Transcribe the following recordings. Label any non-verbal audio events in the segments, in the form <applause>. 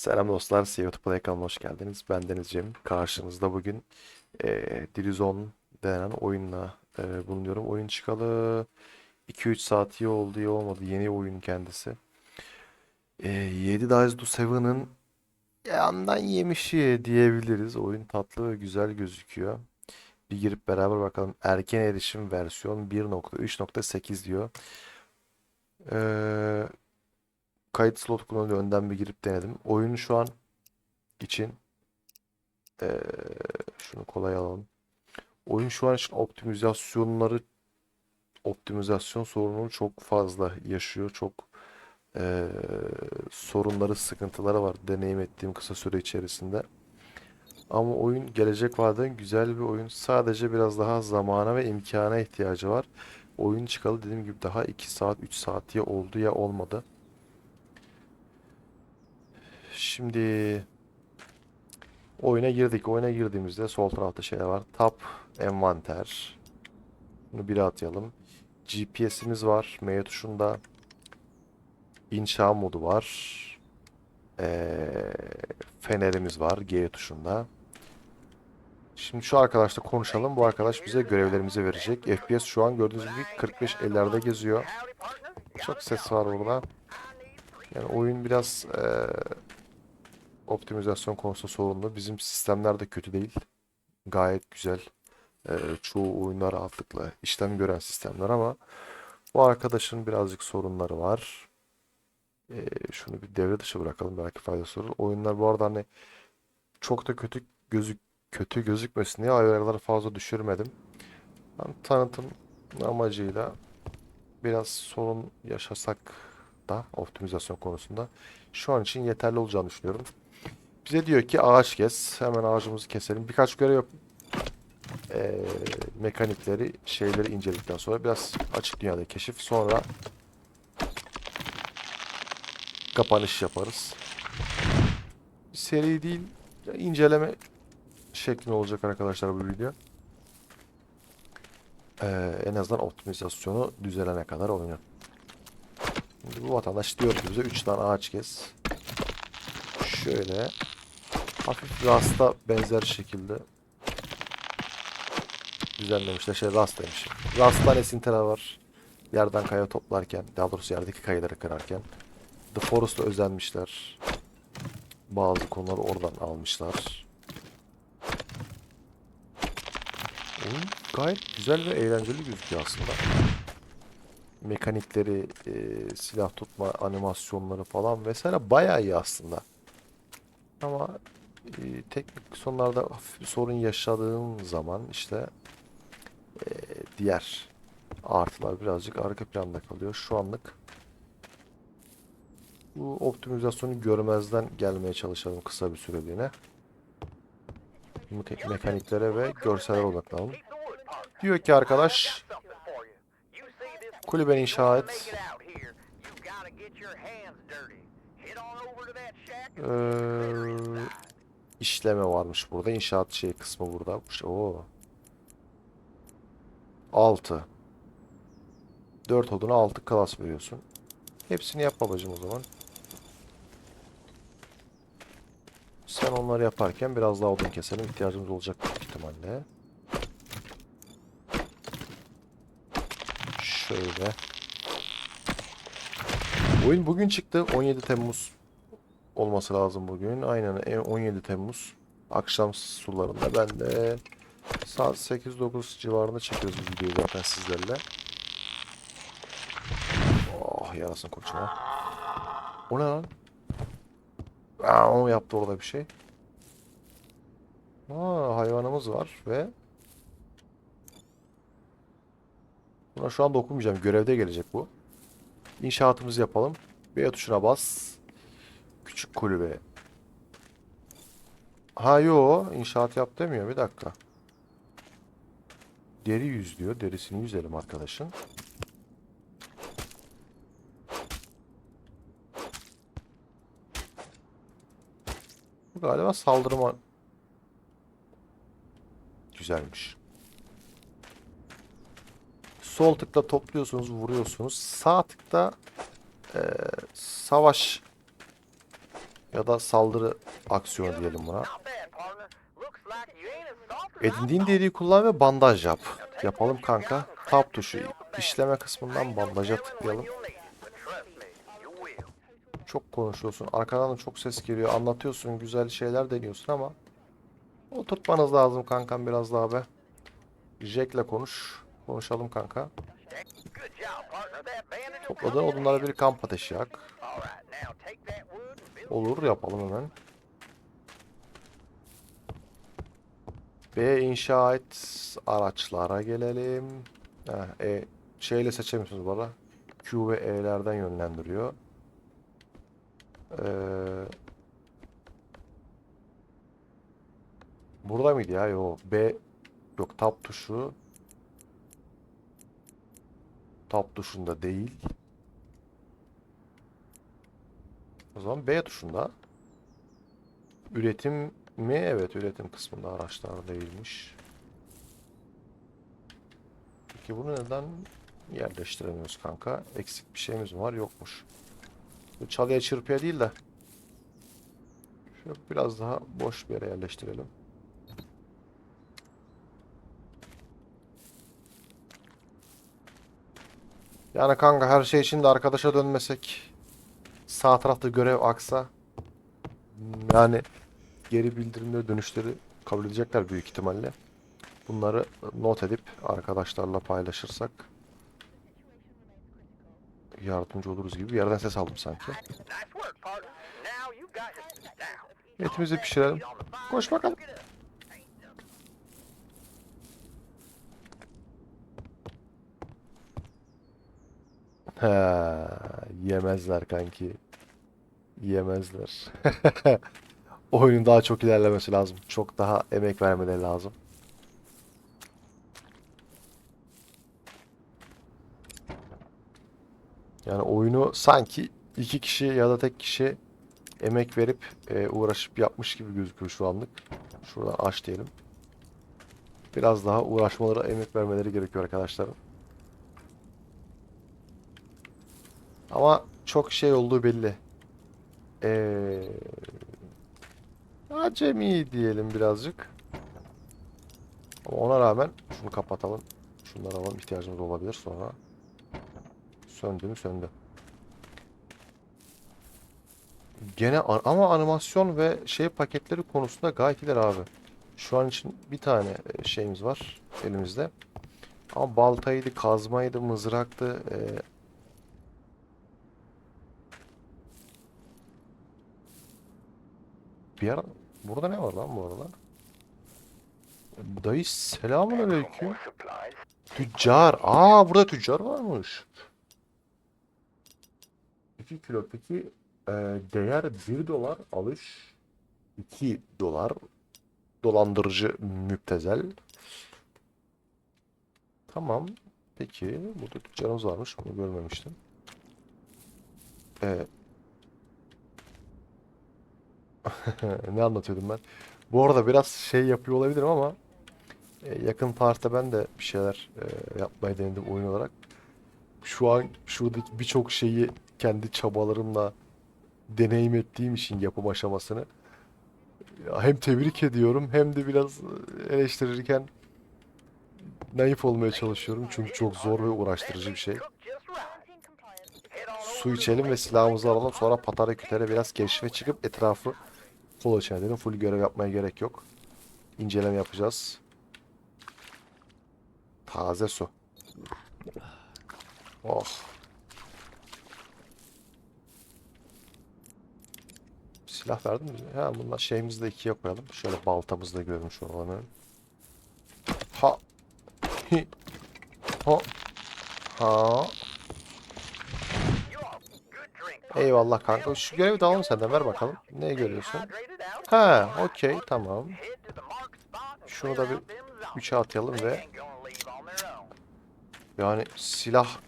Selam dostlar, CEO Play kanalına hoş geldiniz. Ben Deniz Cem. Karşınızda bugün eee Dillzone denen oyunla eee, bulunuyorum. Oyun çıkalı 2-3 saat iyi oldu, iyi olmadı. Yeni oyun kendisi. Eee 7 Days to 7'ın yandan yemişi diyebiliriz. Oyun tatlı ve güzel gözüküyor. Bir girip beraber bakalım. Erken erişim versiyon 1.3.8 diyor. Eee kayıt slot kullanılıyor. Önden bir girip denedim. Oyunu şu an için eee, şunu kolay alalım. Oyun şu an için optimizasyonları optimizasyon sorunu çok fazla yaşıyor. Çok eee, sorunları, sıkıntıları var deneyim ettiğim kısa süre içerisinde. Ama oyun gelecek vadeden güzel bir oyun. Sadece biraz daha zamana ve imkana ihtiyacı var. Oyun çıkalı dediğim gibi daha 2 saat 3 saat ya oldu ya olmadı. Şimdi oyuna girdik. Oyuna girdiğimizde sol tarafta şeyler var. Tab, envanter. Bunu bire atayalım. GPS'imiz var. M tuşunda. İnşa modu var. Ee, fenerimiz var. G tuşunda. Şimdi şu arkadaşla konuşalım. Bu arkadaş bize görevlerimizi verecek. FPS şu an gördüğünüz gibi 45-50'lerde geziyor. Çok ses var burada. Yani oyun biraz eee, optimizasyon konusunda sorunlu. Bizim sistemler de kötü değil. Gayet güzel. Eee, çoğu oyunlar rahatlıkla işlem gören sistemler ama bu arkadaşın birazcık sorunları var. Eee, şunu bir devre dışı bırakalım belki faydası olur. Oyunlar bu arada hani çok da kötü gözük kötü gözükmesin diye ayarları fazla düşürmedim. Ben tanıtım amacıyla biraz sorun yaşasak da optimizasyon konusunda şu an için yeterli olacağını düşünüyorum. Bize diyor ki ağaç kes. Hemen ağacımızı keselim. Birkaç görev yap. Ee, mekanikleri, şeyleri inceledikten sonra biraz açık dünyada keşif. Sonra kapanış yaparız. Seri değil, inceleme şeklinde olacak arkadaşlar bu video. Ee, en azından optimizasyonu düzelene kadar. Şimdi bu vatandaş diyor ki bize 3 tane ağaç kes. Şöyle hafif rasta benzer şekilde düzenlemişler. Şey rast demiş. Rasttan esintiler var. Yerden kaya toplarken, daha doğrusu yerdeki kayaları kırarken. The Forest'a özenmişler. Bazı konuları oradan almışlar. Oyun gayet güzel ve eğlenceli gözüküyor aslında mekanikleri, e, silah tutma animasyonları falan vesaire bayağı iyi aslında. Ama e, teknik sonlarda hafif bir sorun yaşadığın zaman işte e, diğer artılar birazcık arka planda kalıyor. Şu anlık bu optimizasyonu görmezden gelmeye çalışalım kısa bir süreliğine. Meka- Mekaniklere ve görsellere odaklanalım. Diyor ki arkadaş kulübeni inşa et. Ee, işleme varmış burada. İnşaat şey kısmı burada. Oo. 6. 4 oduna 6 klas veriyorsun. Hepsini yap babacım o zaman. Sen onları yaparken biraz daha odun keselim. İhtiyacımız olacak büyük ihtimalle. Şöyle. Oyun bugün çıktı. 17 Temmuz olması lazım bugün. Aynen e, 17 Temmuz akşam sularında. Ben de saat 8-9 civarında çekiyoruz bu videoyu zaten sizlerle. Oh yarasın koçuna. O ne lan? Aa, o yaptı orada bir şey. Aa, hayvanımız var ve Buna şu an dokunmayacağım. Görevde gelecek bu. İnşaatımızı yapalım. B tuşuna bas. Küçük kulübe. Ha yo inşaat yap demiyor. Bir dakika. Deri yüz diyor. Derisini yüzelim arkadaşın. Bu galiba saldırma güzelmiş. Sol tıkla topluyorsunuz, vuruyorsunuz. Sağ tıkla e, savaş ya da saldırı aksiyonu diyelim buna. Edindiğin deriyi kullan ve bandaj yap. Yapalım kanka. Tab tuşu işleme kısmından bandaja tıklayalım. Çok konuşuyorsun. Arkadan da çok ses geliyor. Anlatıyorsun. Güzel şeyler deniyorsun ama oturtmanız lazım kankam biraz daha be. Jack'le konuş. Konuşalım kanka. Topladığın odunlara bir kamp ateşi yak. Olur yapalım hemen. B inşa et araçlara gelelim. Heh, e, şeyle seçemiyorsunuz arada. Q ve E'lerden yönlendiriyor. Ee, burada mıydı ya? Yok. B yok tab tuşu. Tab tuşunda değil. O zaman B tuşunda. Üretim mi? Evet, üretim kısmında araçlar değilmiş. Peki bunu neden yerleştiremiyoruz kanka? Eksik bir şeyimiz mi var? Yokmuş. Bu çalıya çırpıya değil de şöyle biraz daha boş bir yere yerleştirelim. Yani kanka her şey için de arkadaşa dönmesek sağ tarafta görev aksa yani geri bildirimleri dönüşleri kabul edecekler büyük ihtimalle. Bunları not edip arkadaşlarla paylaşırsak yardımcı oluruz gibi bir yerden ses aldım sanki. Etimizi pişirelim. Koş bakalım. He, yemezler kanki. Yemezler. <laughs> Oyunun daha çok ilerlemesi lazım. Çok daha emek vermeleri lazım. Yani oyunu sanki iki kişi ya da tek kişi emek verip e, uğraşıp yapmış gibi gözüküyor şu anlık. Şuradan aç diyelim. Biraz daha uğraşmaları, emek vermeleri gerekiyor arkadaşlarım. Ama çok şey olduğu belli. Ee, acemi diyelim birazcık. Ama ona rağmen şunu kapatalım. Şunları alalım ihtiyacımız olabilir sonra. Söndü mü söndü. Gene ama animasyon ve şey paketleri konusunda gayet iyiler abi. Şu an için bir tane e, şeyimiz var elimizde. Ama baltaydı, kazmaydı, mızraktı. e, Bir ara burada ne var lan bu arada? Dayı selamun aleyküm. Tüccar. Aa burada tüccar varmış. 2 kilo peki e, değer 1 dolar alış 2 dolar dolandırıcı müptezel. Tamam. Peki burada tüccarımız varmış. Bunu görmemiştim. E, <laughs> ne anlatıyordum ben? Bu arada biraz şey yapıyor olabilirim ama e, yakın tarihte ben de bir şeyler e, yapmayı denedim oyun olarak. Şu an şuradaki birçok şeyi kendi çabalarımla deneyim ettiğim için yapım aşamasını hem tebrik ediyorum hem de biraz eleştirirken naif olmaya çalışıyorum. Çünkü çok zor ve uğraştırıcı bir şey. Su içelim ve silahımızı alalım. Sonra patara kütere biraz keşfe çıkıp etrafı kolaçan edelim. Full görev yapmaya gerek yok. İnceleme yapacağız. Taze su. Oh. Silah verdin mi? Ha bunlar şeyimizi de ikiye koyalım. Şöyle baltamızı da görmüş olalım. Ha. Hi. Ha. Ha. Eyvallah kanka. Şu görevi de alalım senden ver bakalım. Ne görüyorsun? Ha, okey tamam. Şunu da bir 3'e atayalım ve yani silah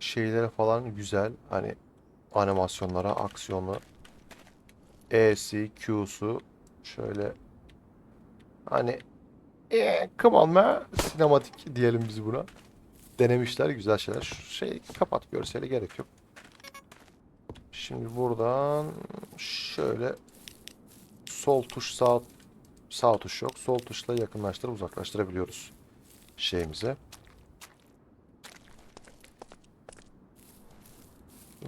şeyleri falan güzel. Hani animasyonlara, aksiyonlu. E'si, Q'su şöyle hani e, come on man, sinematik diyelim biz buna. Denemişler güzel şeyler. Şu şey kapat görseli gerek yok. Şimdi buradan şöyle sol tuş sağ sağ tuş yok. Sol tuşla yakınlaştırıp uzaklaştırabiliyoruz şeyimize.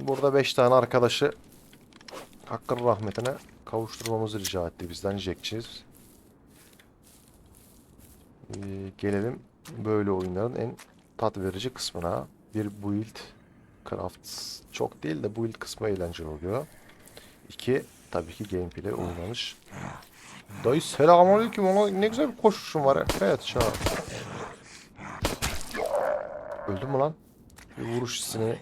Burada 5 tane arkadaşı Hakkın rahmetine kavuşturmamızı rica etti bizden Jack'çiz. Ee, gelelim böyle oyunların en tat verici kısmına. Bir build craft çok değil de build kısmı eğlenceli oluyor. İki tabii ki gameplay oynanış. Dayı selamünaleyküm ona ne güzel bir koşuşum var ya. Evet çağır. Öldün mü lan? Bir vuruş hissini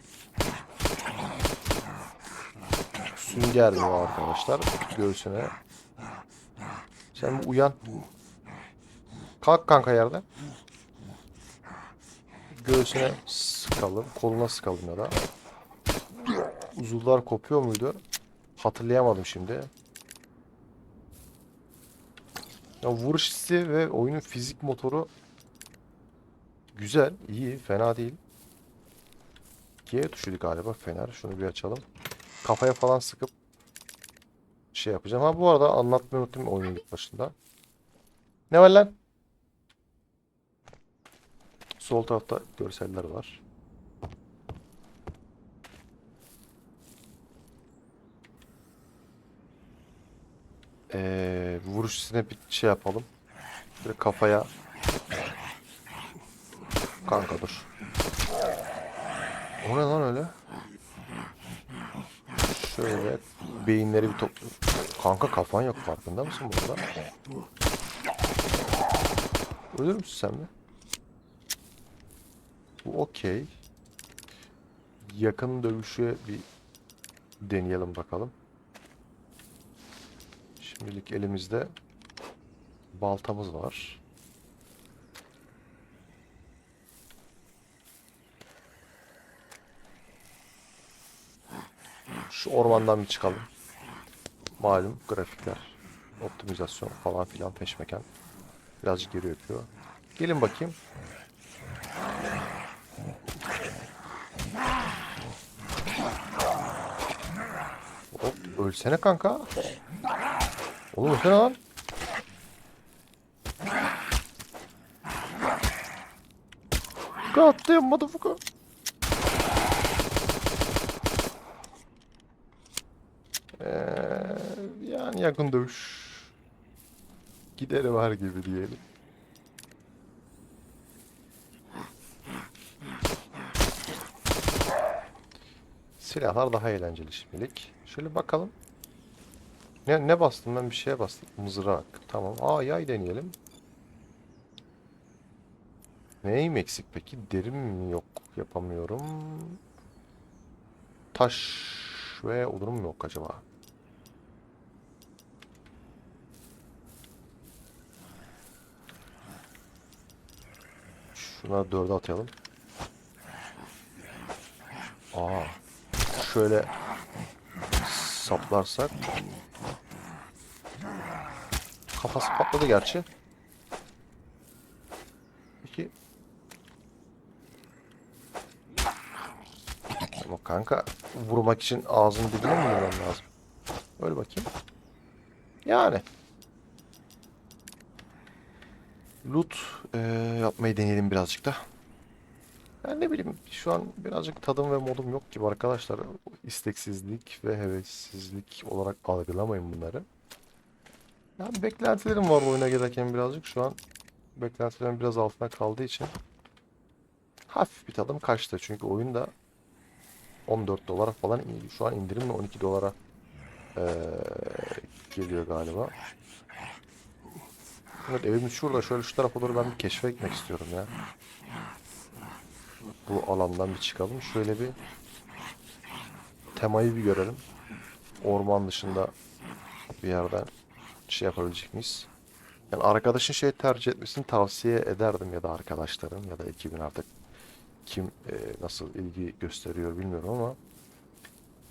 Sünger gibi arkadaşlar göğsüne. Sen uyan. Kalk kanka yerden. Göğsüne sıkalım. Koluna sıkalım ya da. Uzuvlar kopuyor muydu? Hatırlayamadım şimdi. Ya vuruş hissi ve oyunun fizik motoru güzel, iyi, fena değil. G tuşuydu galiba fener. Şunu bir açalım. Kafaya falan sıkıp şey yapacağım. Ha bu arada anlatmayı unuttum oyunun ilk başında. Ne var lan? Sol tarafta görseller var. Ee, vuruş hissine bir şey yapalım. Böyle kafaya. Kanka dur. O ne lan öyle? Şöyle beyinleri bir toplu. Kanka kafan yok farkında mısın burada? Ölür müsün sen mi? Bu okey. Yakın dövüşe bir deneyelim bakalım. Şimdilik elimizde baltamız var. Şu ormandan bir çıkalım. Malum grafikler, optimizasyon falan filan peşmeken. Birazcık geri öpüyor. Gelin bakayım. Hop, ölsene kanka. Oğlum ölsene lan. God damn motherfucker. Ee, yani yakın dövüş gideri var gibi diyelim. Silahlar daha eğlenceli şimdilik. Şöyle bakalım. Ne, ne bastım ben bir şeye bastım. Mızrak. Tamam. Aa yay deneyelim. Neyim eksik peki? Derim yok? Yapamıyorum. Taş ve odunum yok acaba? Şuna dörde atayalım. Aa. Şöyle saplarsak. Kafası patladı gerçi. Peki. Ama kanka vurmak için ağzını dibine mi vurmam lazım? Öyle bakayım. Yani. Loot eee, yapmayı deneyelim birazcık da. Ben ne bileyim şu an birazcık tadım ve modum yok gibi arkadaşlar. İsteksizlik ve hevessizlik olarak algılamayın bunları. Yani beklentilerim var oyuna gelirken birazcık. Şu an beklentilerim biraz altına kaldığı için hafif bir tadım kaçtı. Çünkü oyun da 14 dolara falan şu an indirimle 12 dolara eee, geliyor galiba. Evet evimiz şurada. Şöyle şu tarafa doğru ben bir keşfe gitmek istiyorum ya. Bu alandan bir çıkalım. Şöyle bir temayı bir görelim. Orman dışında bir yerden şey yapabilecek miyiz? Yani arkadaşın şey tercih etmesini tavsiye ederdim ya da arkadaşlarım ya da ekibin artık kim e, nasıl ilgi gösteriyor bilmiyorum ama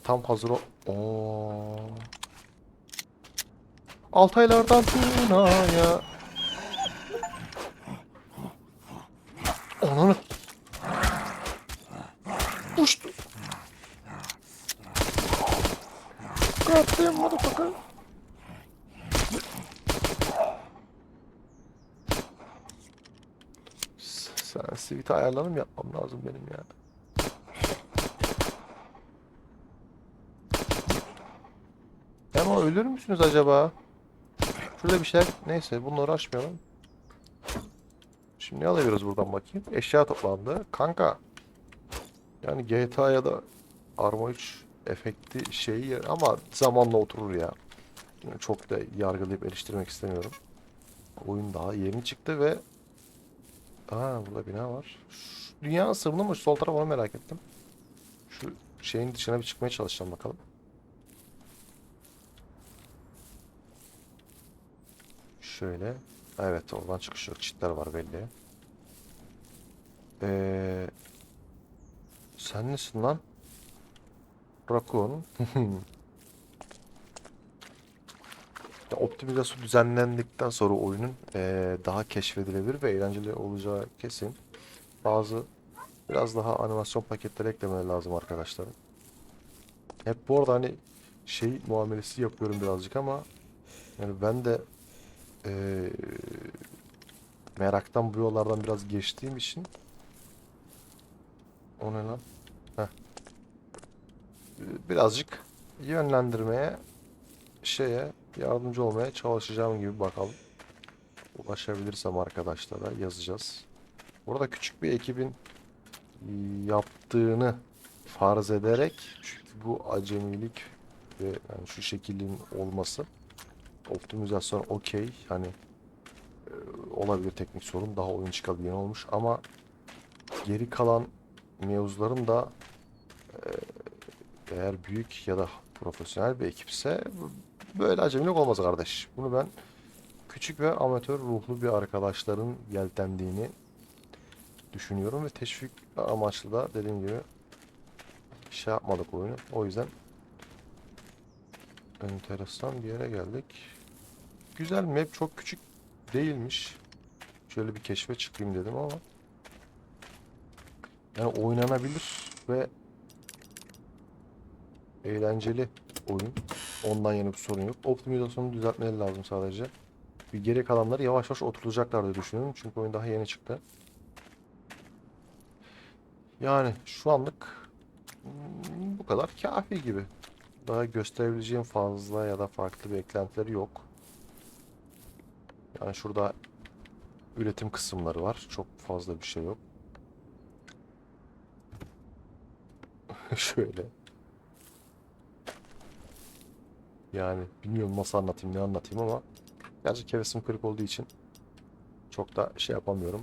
tam hazır o. Oo. Altaylardan Tuna'ya. Ananı. S- Sensitivity ayarlarım yapmam lazım benim ya. Ama ölür müsünüz acaba? Şurada bir şey neyse bununla uğraşmayalım. Şimdi ne alıyoruz buradan bakayım? Eşya toplandı. Kanka. Yani GTA ya da Arma 3 efekti şeyi ama zamanla oturur ya. Yani Çok da yargılayıp eleştirmek istemiyorum. Oyun daha yeni çıktı ve Aa burada bina var. Şu dünyanın sırrını mı? Sol taraf onu merak ettim. Şu şeyin dışına bir çıkmaya çalışacağım bakalım. Şöyle. Evet oradan çıkış yok. Çitler var belli. Ee, sen nesin lan? Raccoon. <laughs> Ya Optimizasyon düzenlendikten sonra oyunun eee, daha keşfedilebilir ve eğlenceli olacağı kesin. Bazı biraz daha animasyon paketleri eklemeleri lazım arkadaşlarım. Hep bu arada hani şey muamelesi yapıyorum birazcık ama yani ben de eee, meraktan bu yollardan biraz geçtiğim için o ne lan? Heh. Birazcık yönlendirmeye şeye yardımcı olmaya çalışacağım gibi bakalım. Ulaşabilirsem arkadaşlara yazacağız. Burada küçük bir ekibin yaptığını farz ederek çünkü bu acemilik ve yani şu şekilin olması optimizasyon okey hani e, olabilir teknik sorun daha oyun çıkalı olmuş ama geri kalan mevzuların da e, eğer büyük ya da profesyonel bir ekipse böyle acemilik olmaz kardeş. Bunu ben küçük ve amatör ruhlu bir arkadaşların yeltendiğini düşünüyorum ve teşvik amaçlı da dediğim gibi şey yapmadık oyunu. O yüzden enteresan bir yere geldik. Güzel map çok küçük değilmiş. Şöyle bir keşfe çıkayım dedim ama yani oynanabilir ve eğlenceli oyun. Ondan yana bir sorun yok. Optimizasyonu düzeltmeleri lazım sadece. Bir geri kalanları yavaş yavaş oturtacaklar diye düşünüyorum. Çünkü oyun daha yeni çıktı. Yani şu anlık hmm, bu kadar kafi gibi. Daha gösterebileceğim fazla ya da farklı bir eklentileri yok. Yani şurada üretim kısımları var. Çok fazla bir şey yok. <laughs> Şöyle. Yani bilmiyorum nasıl anlatayım, ne anlatayım ama gerçek hevesim kırık olduğu için çok da şey yapamıyorum.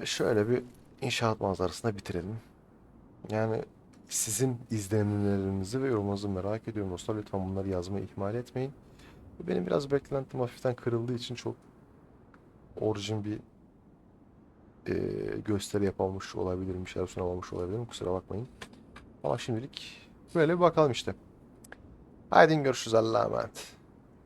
Ve şöyle bir inşaat manzarasında bitirelim. Yani sizin izlenimlerinizi ve yorumunuzu merak ediyorum dostlar. Lütfen bunları yazmayı ihmal etmeyin. Benim biraz beklentim hafiften kırıldığı için çok orijin bir e, gösteri yapamamış olabilirim, bir şeyler sunamamış olabilirim. Kusura bakmayın. Ama şimdilik böyle bir bakalım işte. Haydi görüşürüz Allah'a emanet.